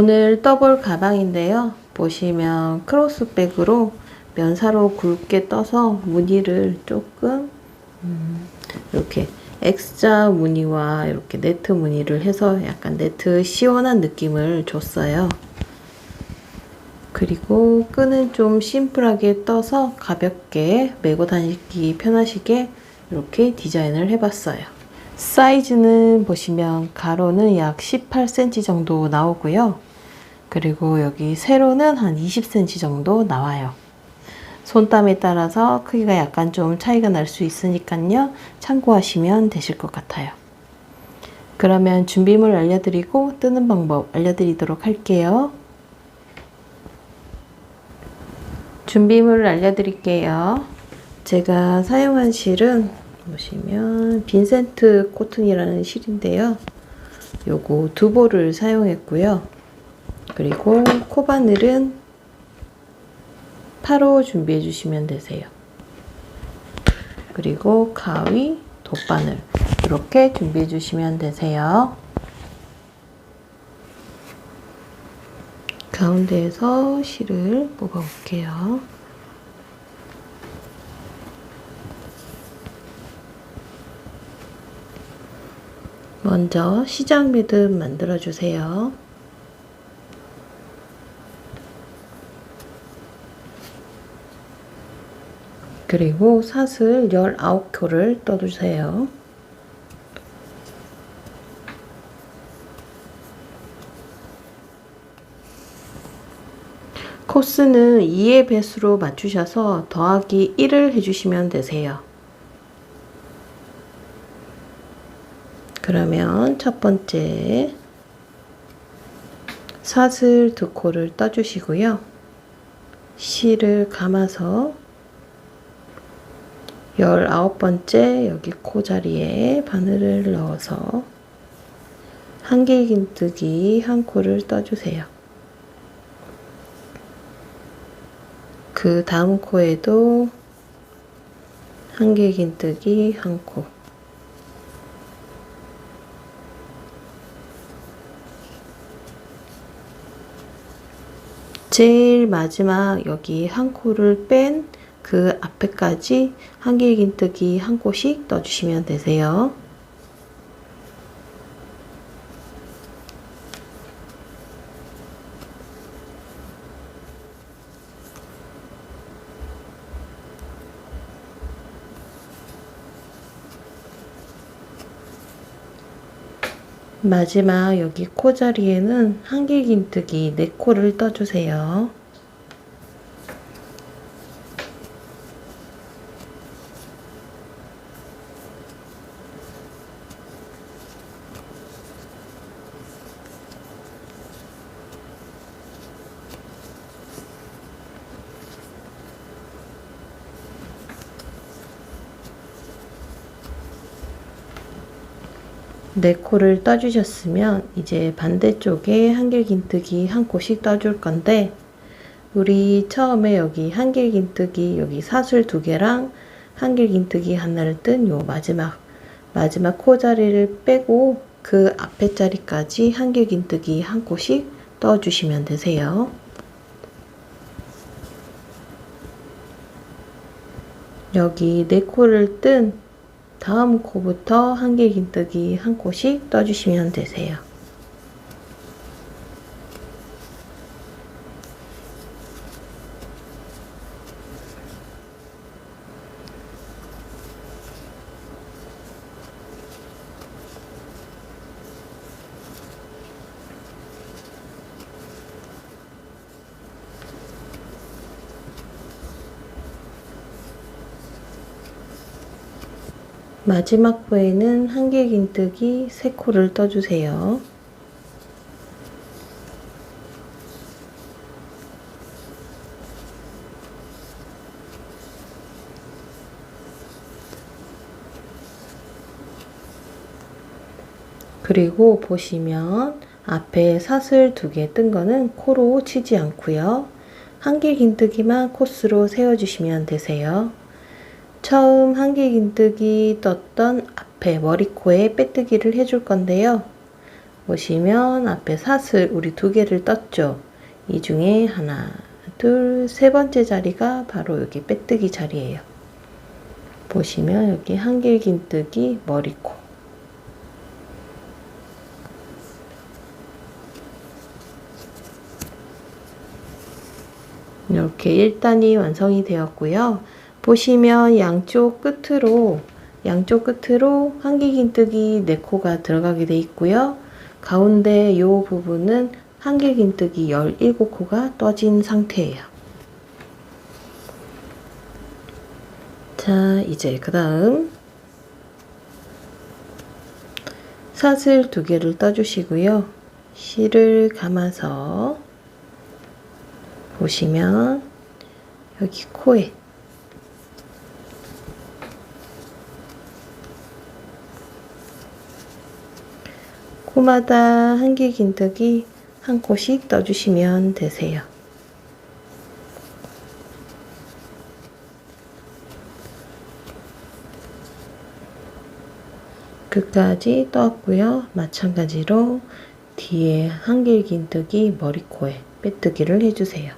오늘 떠볼 가방인데요. 보시면 크로스백으로 면사로 굵게 떠서 무늬를 조금 음, 이렇게 X자 무늬와 이렇게 네트 무늬를 해서 약간 네트 시원한 느낌을 줬어요. 그리고 끈은 좀 심플하게 떠서 가볍게 메고 다니기 편하시게 이렇게 디자인을 해봤어요. 사이즈는 보시면 가로는 약 18cm 정도 나오고요. 그리고 여기 세로는 한 20cm 정도 나와요. 손땀에 따라서 크기가 약간 좀 차이가 날 수 있으니까요. 참고하시면 되실 것 같아요. 그러면 준비물 알려드리고 뜨는 방법 알려드리도록 할게요. 준비물을 알려드릴게요. 제가 사용한 실은 보시면 빈센트 코튼이라는 실인데요. 요거 두 볼을 사용했고요. 그리고 코바늘은 8호 준비해 주시면 되세요. 그리고 가위, 돗바늘 이렇게 준비해 주시면 되세요. 가운데에서 실을 뽑아 볼게요. 먼저 시장 매듭 만들어 주세요. 그리고 사슬 19코를 떠주세요. 코스는 2의 배수로 맞추셔서 더하기 1을 해주시면 되세요. 그러면 첫 번째 사슬 두 코를 떠주시고요. 실을 감아서 19번째 여기 코 자리에 바늘을 넣어서 한길긴뜨기 한 코를 떠주세요. 그 다음 코에도 한길긴뜨기 한 코. 제일 마지막 여기 한 코를 뺀 그 앞에까지 한 길긴뜨기 한 코씩 떠주시면 되세요. 마지막 여기 코 자리에는 한길긴뜨기 4코를 떠주세요. 네 코를 떠주셨으면 이제 반대쪽에 한길긴뜨기 한 코씩 떠줄 건데 우리 처음에 여기 한길긴뜨기 여기 사슬 두 개랑 한길긴뜨기 하나를 뜬 요 마지막 마지막 코 자리를 빼고 그 앞에 자리까지 한길긴뜨기 한 코씩 떠주시면 되세요. 여기 네 코를 뜬 다음 코부터 한길긴뜨기 한 코씩 떠주시면 되세요. 마지막 코에는 한길긴뜨기 3코를 떠주세요. 그리고 보시면 앞에 사슬 두 개 뜬 거는 코로 치지 않고요. 한길긴뜨기만 코스로 세워주시면 되세요. 처음 한길긴뜨기 떴던 앞에 머리코에 빼뜨기를 해줄 건데요. 보시면 앞에 사슬 우리 두 개를 떴죠. 이 중에 하나, 둘, 세 번째 자리가 바로 여기 빼뜨기 자리예요. 보시면 여기 한길긴뜨기 머리코 이렇게 1단이 완성이 되었고요. 보시면 양쪽 끝으로 양쪽 끝으로 한길긴뜨기 4코가 들어가게 돼 있고요. 가운데 이 부분은 한길긴뜨기 17코가 떠진 상태예요. 자, 이제 그 다음 사슬 두 개를 떠주시고요. 실을 감아서 보시면 여기 코에 코마다 한길긴뜨기 한 코씩 떠주시면 되세요. 끝까지 떠왔고요. 마찬가지로 뒤에 한길긴뜨기 머리코에 빼뜨기를 해주세요.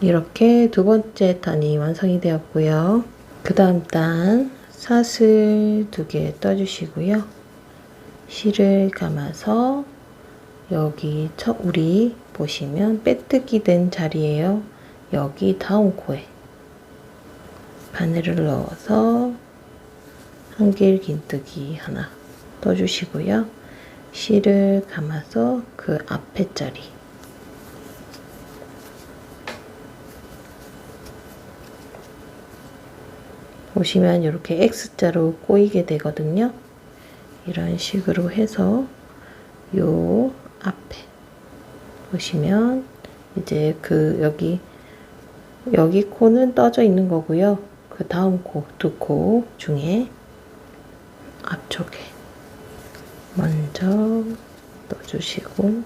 이렇게 두 번째 단이 완성이 되었고요. 그 다음 단 사슬 두 개 떠주시고요. 실을 감아서 여기 첫 우리 보시면 빼뜨기 된 자리에요. 여기 다운 코에 바늘을 넣어서 한길 긴뜨기 하나 떠주시고요. 실을 감아서 그 앞에 자리 보시면 이렇게 X자로 꼬이게 되거든요. 이런 식으로 해서 요 앞에 보시면 이제 그 여기 여기 코는 떠져 있는 거고요. 그 다음 코, 두 코 중에 앞쪽에 먼저 넣어주시고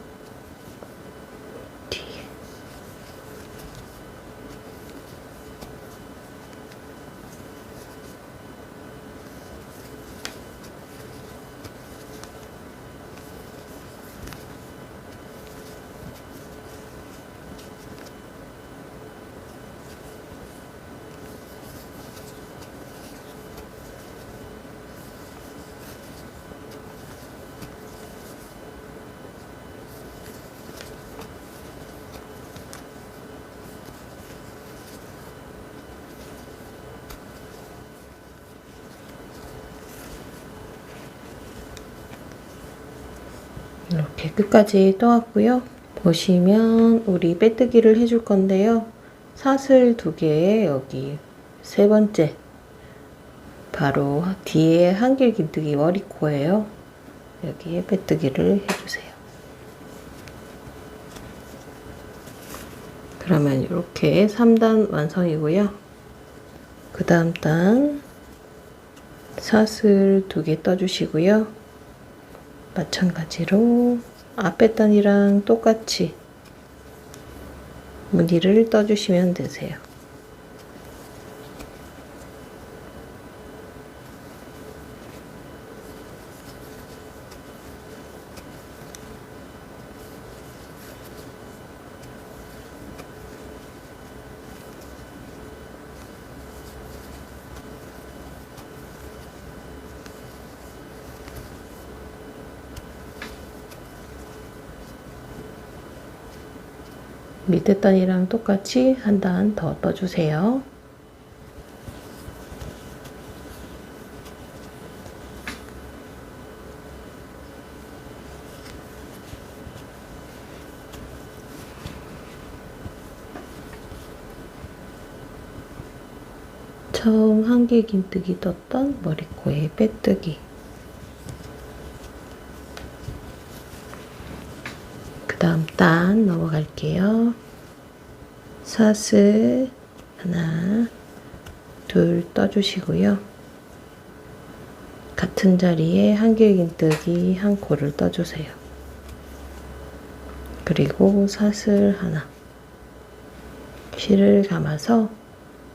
끝까지 떠왔고요. 보시면 우리 빼뜨기를 해줄 건데요. 사슬 두 개에 여기 세 번째 바로 뒤에 한길 긴뜨기 머리코예요. 여기에 빼뜨기를 해주세요. 그러면 이렇게 3단 완성이고요. 그 다음 단 사슬 두 개 떠주시고요. 마찬가지로 앞에 단이랑 똑같이 무늬를 떠주시면 되세요. 밑에 단이랑 똑같이 한 단 더 떠주세요. 처음 한개 긴뜨기 떴던 머리코에 빼뜨기 그 다음 단 넘어갈게요. 사슬 하나, 둘 떠주시고요. 같은 자리에 한길긴뜨기 한 코를 떠주세요. 그리고 사슬 하나, 실을 감아서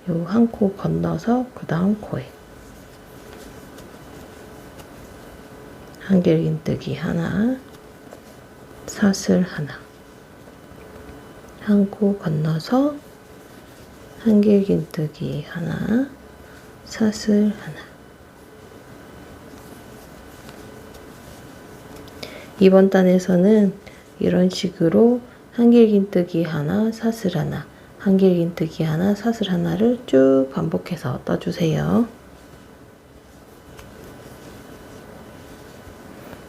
요 한 코 건너서 그 다음 코에 한길긴뜨기 하나, 사슬 하나, 한코 건너서 한길긴뜨기 하나, 사슬 하나. 이번 단에서는 이런 식으로 한길긴뜨기 하나, 사슬 하나, 한길긴뜨기 하나, 사슬 하나를 쭉 반복해서 떠주세요.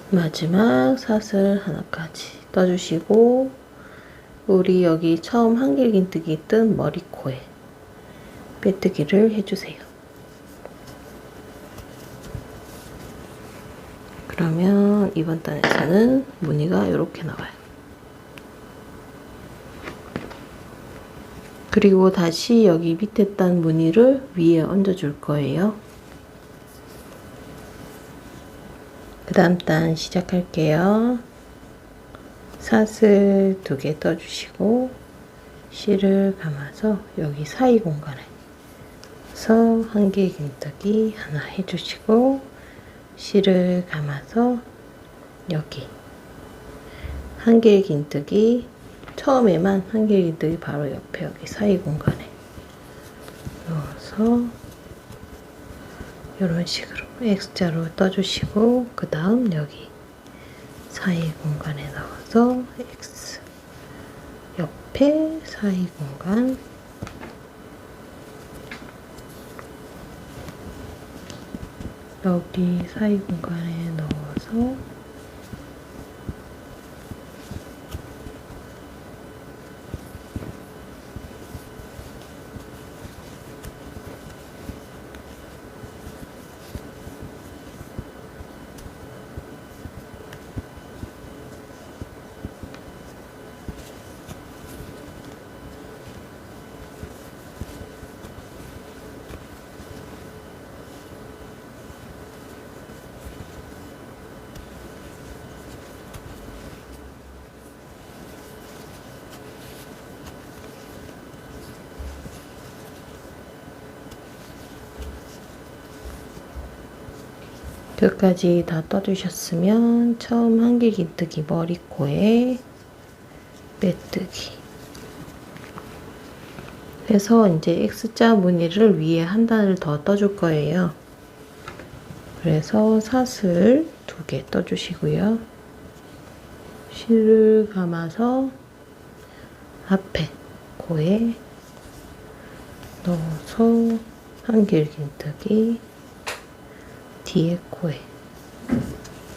마지막 사슬 하나까지 떠주시고 우리 여기 처음 한길긴뜨기 뜬 머리 코에 빼뜨기를 해주세요. 그러면 이번 단에서는 무늬가 이렇게 나와요. 그리고 다시 여기 밑에 단 무늬를 위에 얹어 줄 거예요. 그 다음 단 시작할게요. 사슬 두개 떠주시고 실을 감아서 여기 사이 공간에 서 한 개 긴뜨기 하나 해주시고 실을 감아서 여기 한 개 긴뜨기 처음에만 한 개 긴뜨기 바로 옆에 여기 사이 공간에 넣어서 이런 식으로 X자로 떠주시고 그 다음 여기 사이 공간에 넣어서 X 옆에 사이 공간. 여기 사이 공간에 넣어서 끝까지 다 떠주셨으면 처음 한길 긴뜨기 머리 코에 빼뜨기 해서 이제 X자 무늬를 위에 한 단을 더 떠줄 거예요. 그래서 사슬 두 개 떠주시고요. 실을 감아서 앞에 코에 넣어서 한길 긴뜨기 뒤에 코에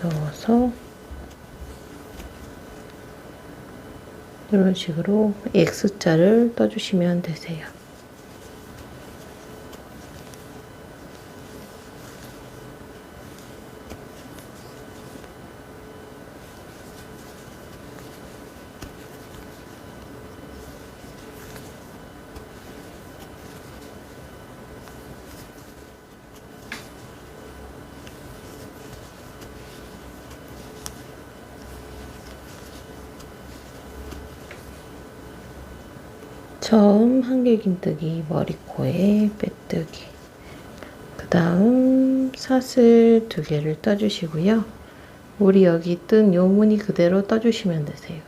넣어서 이런 식으로 X자를 떠주시면 되세요. 처음 한길긴뜨기 머리코에 빼뜨기. 그 다음 사슬 두 개를 떠주시고요. 우리 여기 뜬 요 무늬 그대로 떠주시면 되세요.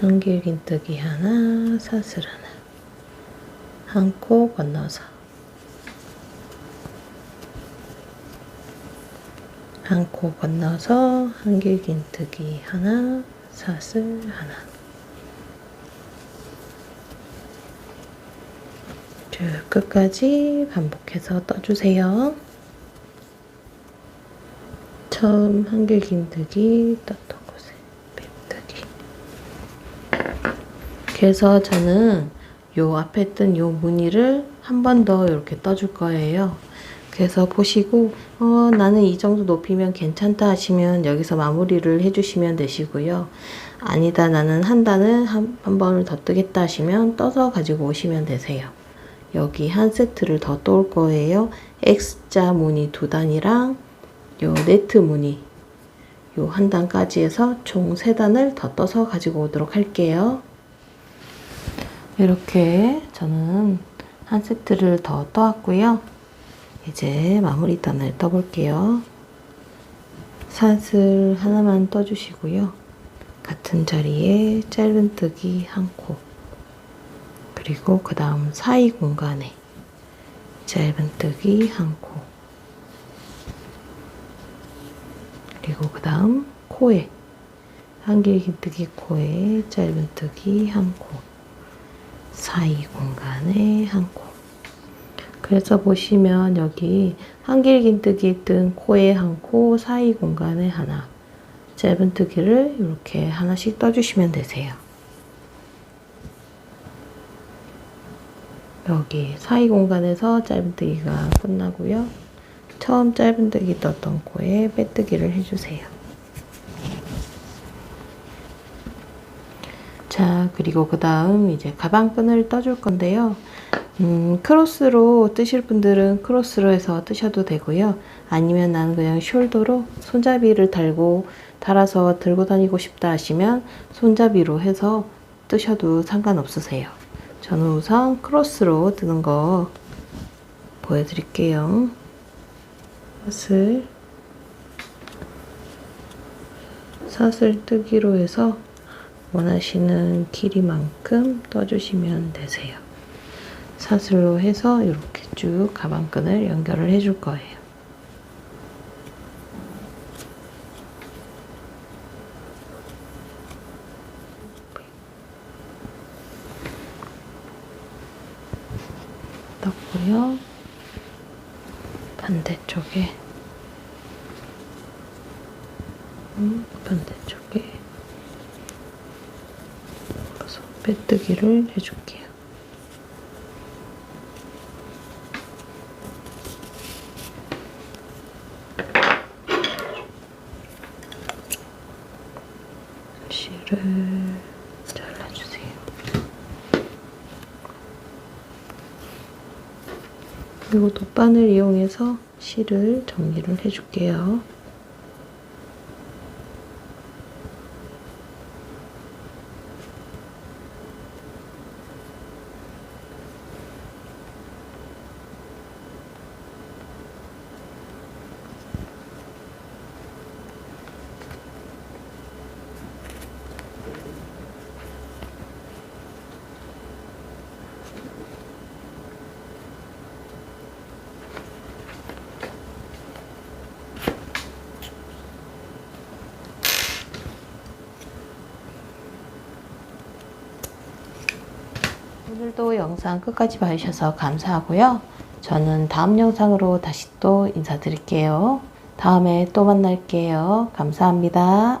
한길긴뜨기 하나 사슬 하나. 한 코 건너서 한 코 건너서 한길 긴뜨기 하나, 사슬 하나. 쭉 끝까지 반복해서 떠주세요. 처음 한길 긴뜨기 떴던 곳에 빼뜨기. 그래서 저는 요 앞에 뜬 요 무늬를 한 번 더 이렇게 떠줄 거예요. 그래서 보시고 어, 나는 이 정도 높이면 괜찮다 하시면 여기서 마무리를 해주시면 되시고요. 아니다 나는 한 단을 한, 한 번을 더 뜨겠다 하시면 떠서 가지고 오시면 되세요. 여기 한 세트를 더 떠올 거예요. X자 무늬 두 단이랑 요 네트 무늬 요 한 단까지 해서 총 세 단을 더 떠서 가지고 오도록 할게요. 이렇게 저는 한 세트를 더 떠왔고요. 이제 마무리 단을 떠볼게요. 사슬 하나만 떠주시고요. 같은 자리에 짧은뜨기 한 코. 그리고 그 다음 사이 공간에 짧은뜨기 한 코. 그리고 그 다음 코에 한길긴뜨기 코에 짧은뜨기 한 코. 사이 공간에 한 코. 그래서 보시면 여기 한길긴뜨기 뜬 코에 한 코, 사이 공간에 하나. 짧은뜨기를 이렇게 하나씩 떠주시면 되세요. 여기 사이 공간에서 짧은뜨기가 끝나고요. 처음 짧은뜨기 떴던 코에 빼뜨기를 해주세요. 자, 그리고 그 다음 이제 가방끈을 떠줄 건데요. 음, 크로스로 뜨실 분들은 크로스로 해서 뜨셔도 되고요. 아니면 나는 그냥 숄더로 손잡이를 달고 달아서 들고 다니고 싶다 하시면 손잡이로 해서 뜨셔도 상관없으세요. 저는 우선 크로스로 뜨는 거 보여드릴게요. 사슬 사슬 뜨기로 해서 원하시는 길이만큼 떠주시면 되세요. 사슬로 해서 이렇게 쭉 가방끈을 연결을 해줄 거예요. 떴고요. 반대쪽에 음, 반대쪽에 빼뜨기를 해줄게요. 실을 잘라주세요. 그리고 돗바늘 이용해서 실을 정리를 해줄게요. 오늘도 영상 끝까지 봐주셔서 감사하고요. 저는 다음 영상으로 다시 또 인사드릴게요. 다음에 또 만날게요. 감사합니다.